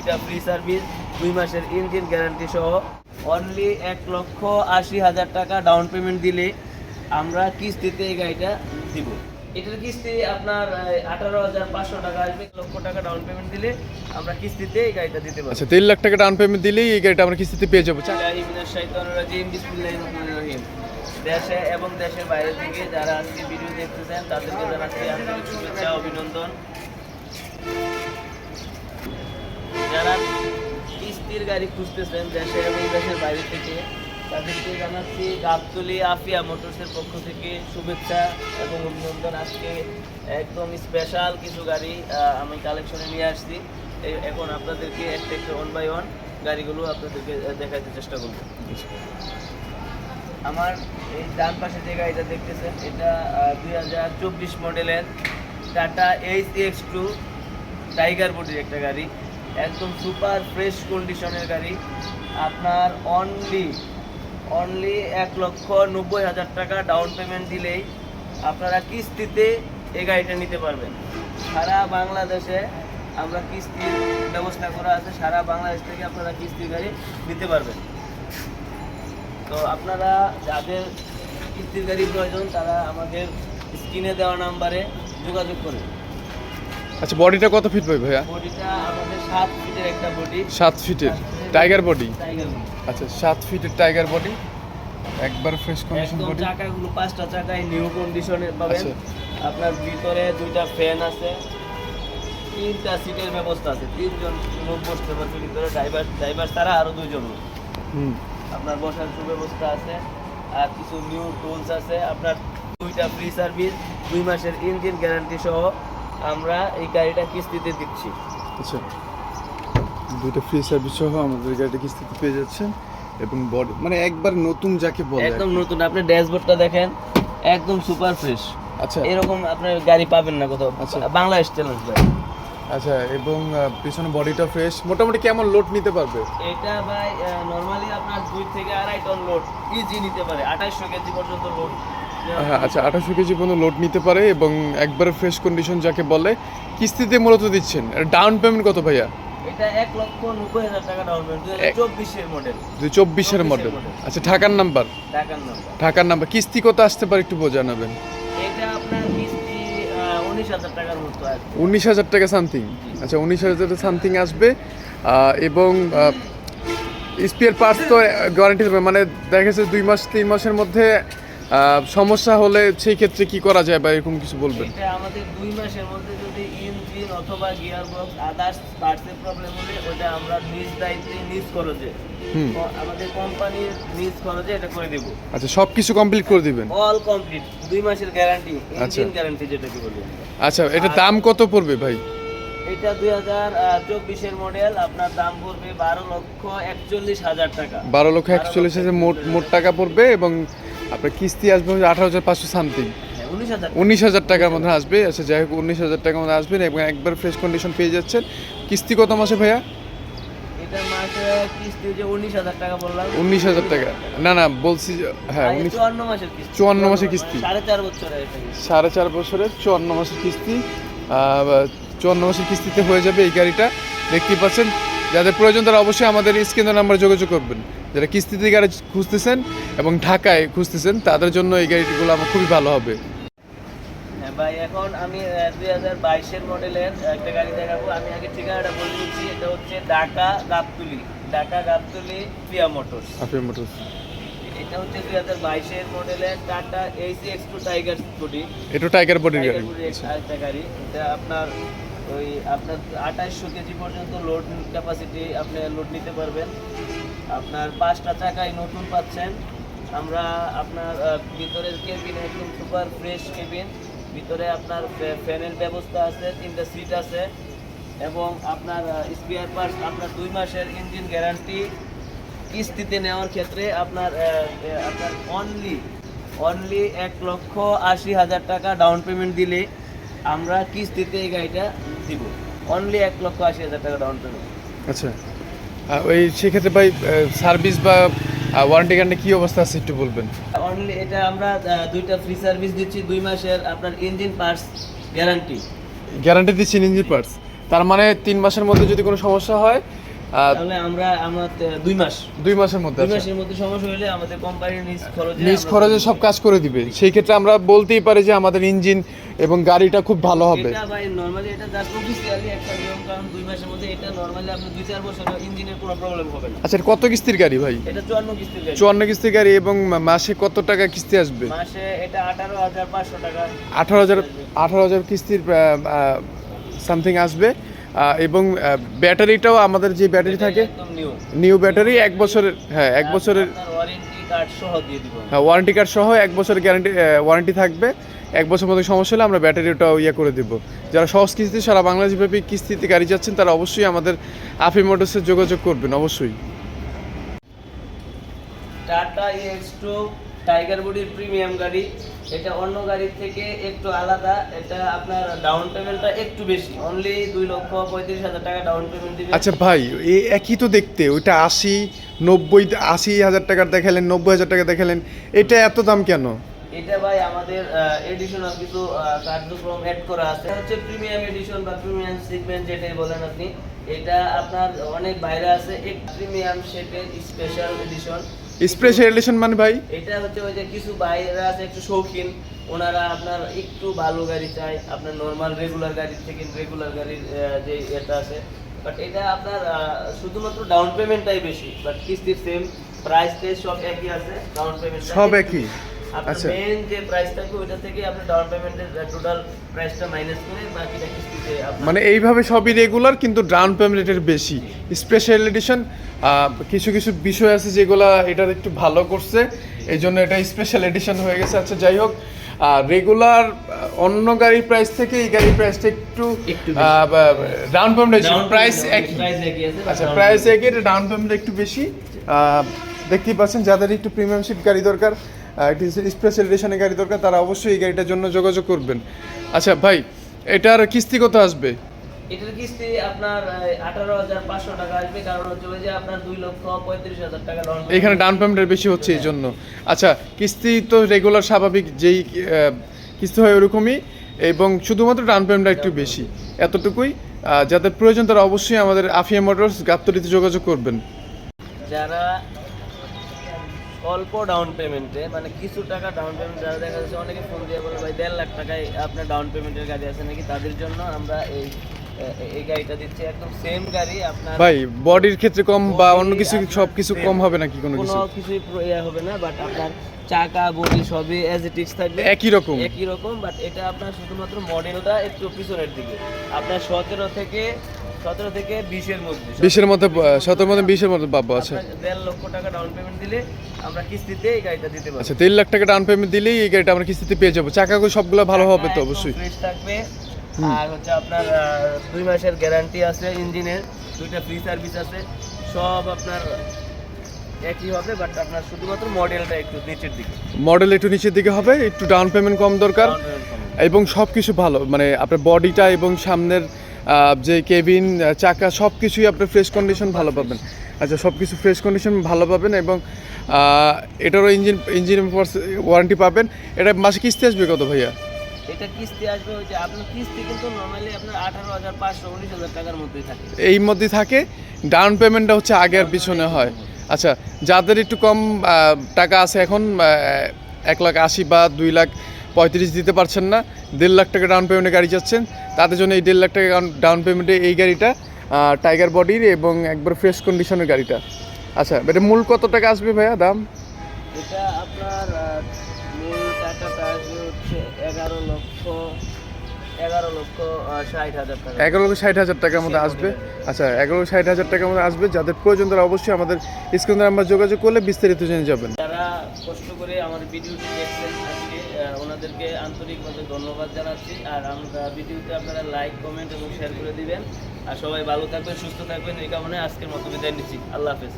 দুইটা free service দুই মাসের ইঞ্জিন গ্যারান্টি সহ অনলি এক লক্ষ আশি হাজার টাকা ডাউন পেমেন্ট দিলে আমরা কিস্তিতে এই গাড়িটা দিব। এটার কিস্তি আপনার আঠারো হাজার পাঁচশো টাকা আসবে এক লক্ষ টাকা ডাউন পেমেন্ট দিলে আমরা কিস্তিতে এই গাড়িটা দিতে পারব। আচ্ছা তিন লাখ টাকা ডাউন পেমেন্ট দিলেই এই গাড়িটা আমরা কিস্তিতে পেয়ে যাব। রহিম। দেশে এবং দেশের বাইরে থেকে যারা আজকে ভিডিও দেখতেছেন তাদেরকে জানাচ্ছি আন্তরিক শুভেচ্ছা অভিনন্দন। যারা কিস্তির গাড়ি খুঁজতেছেন দেশে এবং দেশের বাইরে থেকে, তাদেরকে জানাচ্ছি গাবতলি আফিয়া মোটরসের পক্ষ থেকে শুভেচ্ছা এবং অভিনন্দন। আজকে একদম স্পেশাল কিছু গাড়ি আমি কালেকশনে নিয়ে আসছি। এখন আপনাদেরকে একটা একটা ওয়ান বাই ওয়ান গাড়িগুলো আপনাদেরকে দেখাতে চেষ্টা করব। আমার এই ডান পাশে যে গাড়িটা দেখতেছেন, এটা দুই হাজার চব্বিশ মডেলের Tata H X two tiger বডির একটা গাড়ি। একদম সুপার ফ্রেশ কন্ডিশনের গাড়ি। আপনার অনলি অনলি এক লক্ষ নব্বই হাজার টাকা ডাউন পেমেন্ট দিলেই আপনারা কিস্তিতে এই গাড়িটা নিতে পারবেন। সারা বাংলাদেশে আমরা কিস্তির ব্যবস্থা করা আছে, সারা বাংলাদেশ থেকে আপনারা কিস্তির গাড়ি নিতে পারবেন। তো আপনারা যাদের কিস্তির গাড়ি প্রয়োজন, তারা আমাদের স্ক্রিনে দেওয়া নাম্বারে যোগাযোগ করুন। আচ্ছা বডিটা কত ফিট পাই ভাইয়া? বডিটা আমাদের সাত ফিটের একটা বডি। সাত ফিটের। টাইগার বডি আচ্ছা সাত ফিটের টাইগার বডি একবার ফ্রেশ কন্ডিশন বডি চাকাগুলো পাঁচটা চাকায় নিউ কন্ডিশনে পাবেন। আচ্ছা। আপনার ভিতরে দুইটা ফ্যান আছে তিনটা সিটের ব্যবস্থা আছে। তিনজন লোক বসতে পারবে ভিতরে ড্রাইভার ড্রাইভার ছাড়া আরও দুইজন লোক। হুম। আপনার বসার সুব্যবস্থা আছে আর কিছু নিউ টুলস আছে। আপনার দুইটা ফ্রি সার্ভিস দুই মাসের ইঞ্জিন গ্যারান্টি সহ আমরা এই গাড়িটা কিস্তিতে দিচ্ছি। আচ্ছা। দুটো ফ্রি সার্ভিস সহ আমাদের গাড়িটা কিস্তিতে পেয়ে যাচ্ছেন এবং বডি মানে একবার নতুন যাকে বলে একদম নতুন আপনি ড্যাশবোর্ডটা দেখেন একদম সুপার ফ্রেশ আচ্ছা। এরকম আপনার গাড়ি পাবেন না কোথাও। আচ্ছা। বাংলাদেশ চ্যালেঞ্জ গাড়ি আচ্ছা এবং পিছনে বডিটা ফ্রেশ মোটামুটি কেমন লোড নিতে পারবে? এটা ভাই নর্মালি আপনার দুই থেকে আড়াই টন লোড ইজি নিতে পারে। আঠাইশশো কেজি পর্যন্ত লোড হ্যাঁ আচ্ছা আঠাশো কেজি পর্যন্ত লোড নিতে পারে এবং একবারে ফ্রেশ কন্ডিশন যাকে বলে কিস্তিতে মূলত দিচ্ছেন। ডাউন পেমেন্ট কত ভাইয়া? চব্বিশের মডেল। আচ্ছা ঢাকার নাম্বার ঢাকার নাম্বার কিস্তি কত আসতে পারে একটু কিস্তি উনিশ হাজার টাকা সামথিং আচ্ছা উনিশ হাজার সামথিং আসবে। এবং স্পিয়ার পার্টস তো গ্যারান্টি মানে দেখা গেছে দুই মাস তিন মাসের মধ্যে সমস্যা হলে সেই ক্ষেত্রে কি করা যায় বা এরকম কিছু বলবেন? এটা আমাদের দুই মাসের মধ্যে যদি ইঞ্জিন অথবা গিয়ার বক্স আদার্স পার্টসের প্রবলেম হলে ওটা আমরা নিজ দায়িত্বে নিজ খরচে। আমাদের কোম্পানির নিজ খরচে এটা করে দেবো। আচ্ছা সব কিছু কমপ্লিট করে দিবেন? অল কমপ্লিট দুই মাসের গ্যারান্টি। ইঞ্জিন গ্যারান্টি যেটাকে বলি আচ্ছা এটার দাম কত পড়বে ভাই? এটা দুই হাজার চব্বিশের মডেল আপনার দাম পড়বে বারো লক্ষ একচল্লিশ হাজার টাকা। বারো লক্ষ একচল্লিশ হাজার মোট মোট টাকা পড়বে এবং আপনার কিস্তি আসবে আঠারো হাজার পাঁচশো সামথিং। হ্যাঁ, উনিশ হাজার টাকার মধ্যে আসবে। আচ্ছা যাই হোক উনিশ হাজার টাকার মধ্যে আসবেন এবং একবার ফ্রেশ কন্ডিশন পেয়ে যাচ্ছেন। কিস্তি কত মাসে ভাইয়া? উনিশ হাজার টাকা না না বলছি হ্যাঁ উনিশ চুয়ান্ন মাসের কিস্তি। সাড়ে চার বছরের চুয়ান্ন মাসের কিস্তি। চুয়ান্ন মাসের কিস্তিতে হয়ে যাবে এই গাড়িটা। দেখতেই পাচ্ছেন। যাদের প্রয়োজন তারা অবশ্যই আমাদের স্ক্রিনের নাম্বারে যোগাযোগ করবেন। যারা কিস্তিতে গাড়ি খুঁজতেছেন এবং ঢাকায় খুঁজতেছেন তাদের জন্য এই গাড়িগুলো আমার খুবই ভালো হবে। হ্যাঁ ভাই এখন আমি দুই হাজার বাইশের মডেলের একটা গাড়ি দেখাবো। আমি আগে ঠিকানাটা বলে দিচ্ছি এটা হচ্ছে ঢাকা গাবতুলি ঢাকা গাবতুলি প্রিয়া মোটরস। আফিয়া মোটরস। এটা হচ্ছে দুই হাজার বাইশের মডেলের Tata Ace X two tiger scooty এটা টাইগার বডির গাড়ি। একটা গাড়ি। এটা আপনার ওই আপনার আঠাইশশো কেজি পর্যন্ত লোড ক্যাপাসিটি আপনি লোড নিতে পারবেন। আপনার পাঁচটা চাকায় নতুন পাচ্ছেন। আমরা আপনার ভিতরের কেবিন একদম সুপার ফ্রেশ কেবিন ভিতরে আপনার ফ্যানের ব্যবস্থা আছে, তিনটা সিট আছে। এবং আপনার স্পেয়ার পার্টস আপনার দুই মাসের ইঞ্জিন গ্যারান্টি কিস্তিতে নেওয়ার ক্ষেত্রে আপনার আপনার অনলি অনলি এক লক্ষ আশি হাজার টাকা ডাউন পেমেন্ট দিলে আমরা কিস্তিতে এই গাড়িটা দিব। অনলি এক লক্ষ আশি হাজার টাকা ডাউন পেমেন্ট আচ্ছা। ওই সেক্ষেত্রে ভাই সার্ভিস বা ওয়ারেন্টি কার্ডে কী অবস্থা আছে একটু বলবেন? অনলি এটা আমরা দুইটা ফ্রি সার্ভিস দিচ্ছি দুই মাসের আপনার ইঞ্জিন পার্টস গ্যারান্টি গ্যারান্টি দিচ্ছেন ইঞ্জিন পার্টস তার মানে তিন মাসের মধ্যে যদি কোনো সমস্যা হয় তাহলে আমরা আমার দুই মাস। দুই মাসের মধ্যে দুই আচ্ছা। মাসের মধ্যে সমস্যা হলে আমাদের কোম্পানির নিজ খরচে নিজ খরচে সব কাজ করে দিবে। সেই ক্ষেত্রে আমরা বলতেই পারি যে আমাদের ইঞ্জিন এবং গাড়িটা খুব ভালো হবে। এটা ভাই নরমালি এটা জাস্ট অফিসিয়ালি একটা নিয়ম কারণ দুই মাসের মধ্যে এটা নরমালি আপনি দুই চার বছর ইঞ্জিনের কোনো প্রবলেম হবে না। আচ্ছা কত কিস্তির গাড়ি ভাই? এটা চুয়ান্ন কিস্তির গাড়ি। চুয়ান্ন কিস্তির গাড়ি এবং মাসে কত টাকা কিস্তি আসবে? মাসে এটা আঠারো হাজার পাঁচশো টাকা। আঠারো হাজার আঠারো হাজার কিস্তির সামথিং আসবে। এবং ব্যাটারিটাও আমাদের যে ব্যাটারি থাকে নিউ ব্যাটারি এক বছরের হ্যাঁ এক বছরের ওয়ারেন্টি কার্ড সহ হ্যাঁ ওয়ারেন্টি কার্ড সহ এক বছরের গ্যারান্টি ওয়ারেন্টি থাকবে। এক বছর মতো সমস্যা হলে আমরা ব্যাটারিটাও ইয়ে করে দেবো। যারা সহজ কিস্তি সারা বাংলাদেশব্যাপী কিস্তিতে গাড়ি যাচ্ছেন তারা অবশ্যই আমাদের আফি মোটরসে যোগাযোগ করবেন অবশ্যই। টাটা এক্স টাইগার বডির প্রিমিয়াম গাড়ি। এটা অন্য গাড়ির থেকে একটু আলাদা। এটা আপনার ডাউন পেমেন্টটা একটু বেশি। অনলি দুই লক্ষ পঁয়ত্রিশ হাজার টাকা ডাউন পেমেন্ট দিবে। আচ্ছা ভাই এই একই তো দেখতে। ওইটা আশি নব্বই আশি হাজার টাকার দেখালেন নব্বই হাজার টাকা দেখালেন। এটা এত দাম কেন? এটা ভাই আমাদের এডিশনাল কিছু কার্যক্রম অ্যাড করা আছে। এটা হচ্ছে প্রিমিয়াম এডিশন বা প্রিমিয়াম সিগমেন্ট যেটাই বলেন আপনি। এটা আপনার অনেক বাইরে আছে এক প্রিমিয়াম শেপের স্পেশাল এডিশন স্পেশাল এডিশন মানে ভাই? এটা হচ্ছে ওই যে কিছু বাইরে আছে একটু শৌখিন। ওনারা আপনার একটু ভালো গাড়ি চায় আপনার নর্মাল রেগুলার গাড়ির থেকে রেগুলার গাড়ির যে এটা আছে। বাট এটা আপনার শুধুমাত্র ডাউন পেমেন্টটাই বেশি বাট কিস্তির সেম প্রাইস সব একই আছে ডাউন পেমেন্ট সব একই। আচ্ছা। মেন যে প্রাইস থাকবে ওইটা থেকে আপনি ডাউন পেমেন্টের টোটাল প্রাইসটা মাইনাস করে বাকিটা কিস্তিতে মানে এইভাবে সবই রেগুলার কিন্তু ডাউন পেমেন্টের বেশি। স্পেশাল এডিশন কিছু কিছু বিষয় আছে যেগুলা এটার একটু ভালো করছে এই জন্য এটা স্পেশাল এডিশন হয়ে গেছে। আচ্ছা যাই হোক রেগুলার অন্য গাড়ির প্রাইস থেকে এই গাড়ির প্রাইসটা একটু ডাউন পেমেন্ট প্রাইস একই। আচ্ছা প্রাইস একই এটা ডাউন পেমেন্ট একটু বেশি। দেখতেই পাচ্ছেন যাদের একটু প্রিমিয়ামশিপ গাড়ি দরকার একটু স্পেশাল এডিশনের গাড়ি দরকার তারা অবশ্যই এই গাড়িটার জন্য যোগাযোগ করবেন। আচ্ছা ভাই এটার কিস্তি কত আসবে? এটার কিস্তি আপনার আঠারো হাজার পাঁচশো টাকা আসবে কারণ হচ্ছে ওই যে আপনার দুই লক্ষ পঁয়ত্রিশ হাজার টাকা ডাউন এখানে ডাউন পেমেন্টের বেশি হচ্ছে এই জন্য। আচ্ছা কিস্তি তো রেগুলার স্বাভাবিক যেই কিস্তি হয় ওরকমই এবং শুধুমাত্র ডাউন পেমেন্টটা একটু বেশি। এতটুকুই যাদের প্রয়োজন তারা অবশ্যই আমাদের আফিয়া মোটরস গাবতলিতে যোগাযোগ করবেন। যারা অল্প ডাউন পেমেন্টে মানে কিছু টাকা ডাউন পেমেন্ট যারা দেখা যাচ্ছে অনেকে ফোন দিয়ে বলে ভাই দেড় লাখ টাকায় আপনার ডাউন পেমেন্টের গাড়ি আছে নাকি? তাদের জন্য আমরা এই এই গাড়িটা দিচ্ছি। একদম সেম গাড়ি আপনার ভাই বডির ক্ষেত্রে কম বা অন্য কিছু সব কিছু কম হবে নাকি কোনো কিছু? কোনো কিছুই ইয়ে হবে না বাট আপনার চাকা বডি সবই অ্যাজ ইট ইজ থাকবে। একই রকম। একই রকম বাট এটা আপনার শুধুমাত্র মডেলটা একটু পিছনের দিকে। আপনার সতেরো থেকে সতেরো থেকে বিশের মধ্যে। বিশের মধ্যে সতের মধ্যে বিশের মধ্যে পাবো আচ্ছা আপনার দেড় লক্ষ টাকা ডাউন পেমেন্ট দিলে আমরা কিস্তিতে এই গাড়িটা দিতে পারব। আচ্ছা দেড় লাখ টাকা ডাউন পেমেন্ট দিলেই এই গাড়িটা আমরা কিস্তিতে পেয়ে যাব। চাকাগুলো সবগুলো ভালো হবে তো অবশ্যই। থাকবে। আর হচ্ছে আপনার দুই মাসের গ্যারান্টি আছে ইঞ্জিনের। দুইটা ফ্রি সার্ভিস আছে। সব আপনার একই হবে বাট আপনার শুধুমাত্র মডেলটা একটু নিচের দিকে। মডেল একটু নিচের দিকে হবে একটু ডাউন পেমেন্ট কম দরকার। এবং সব কিছু ভালো মানে আপনার বডিটা এবং সামনের যে কেবিন চাকা সব কিছুই আপনার ফ্রেশ কন্ডিশন ভালো পাবেন। আচ্ছা সব কিছু ফ্রেশ কন্ডিশন ভালো পাবেন এবং এটারও ইঞ্জিন ইঞ্জিন ওয়ারেন্টি পাবেন। এটা মাসে কিস্তি আসবে কত ভাইয়া? এটা কিস্তি আসবে ওই যে আপনার কিস্তি কিন্তু নর্মালি আপনার আঠারো হাজার পাঁচশো উনিশ হাজার টাকার মধ্যেই থাকে। এই মধ্যে থাকে। ডাউন পেমেন্টটা হচ্ছে আগে আর পিছনে হয়। আচ্ছা যাদের একটু কম টাকা আছে এখন এক লাখ আশি বা দুই লাখ পঁয়ত্রিশ দিতে পারছেন না দেড় লাখ টাকা ডাউন পেমেন্টে গাড়ি যাচ্ছেন তাদের জন্য এই দেড় লাখ টাকা ডাউন পেমেন্টে এই গাড়িটা টাইগার বডির এবং একবার ফ্রেশ কন্ডিশনের গাড়িটা। আচ্ছা এটা মূল কত টাকা আসবে ভাইয়া দাম? এটা আপনার মূল টাকাটা আসবে হচ্ছে এগারো লক্ষ এগারো লক্ষ ষাট হাজার টাকার মধ্যে আসবে। আচ্ছা এগারো ষাট হাজার টাকার মধ্যে আসবে। যাদের প্রয়োজন তারা অবশ্যই আমাদের স্ক্রিনে নাম্বার যোগাযোগ করলে বিস্তারিত জেনে যাবেন। যারা কষ্ট করে আমার ভিডিওটি দেখছেন ওনাদেরকে আন্তরিকভাবে ধন্যবাদ জানাচ্ছি। আর আমরা ভিডিওতে আপনারা লাইক কমেন্ট এবং শেয়ার করে দিবেন। আর সবাই ভালো থাকবেন, সুস্থ থাকবেন, এই কারণে আজকের মতো বিদায় নিচ্ছি। আল্লাহ হাফেজ।